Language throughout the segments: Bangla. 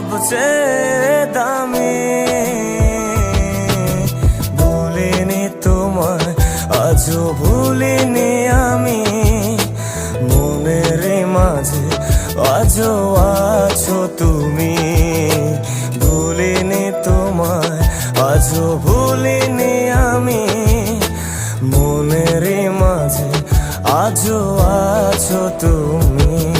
সবচেয়ে দামি। ভুলিনি তোমায়, আজও ভুলিনি আমি। মনের মাঝে আজও আছো তুমি। ভুলিনি তোমায়, আজও ভুলিনি আমি। মনের মাঝে আজও আছো তুমি।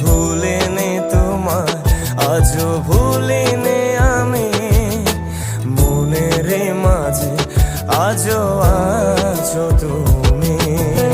আছো নে তোমার আজ আজও নে আমি। মনের মাঝে আজও আছো তুমি।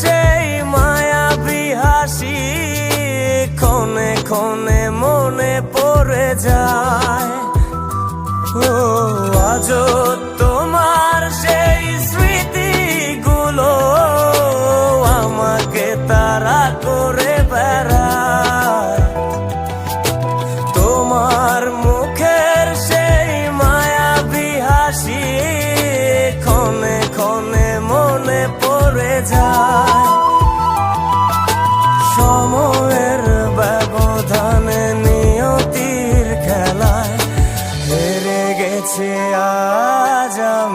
সেই মায়াবী হাসি ক্ষণে ক্ষণে মনে পড়ে যায়। ও আজও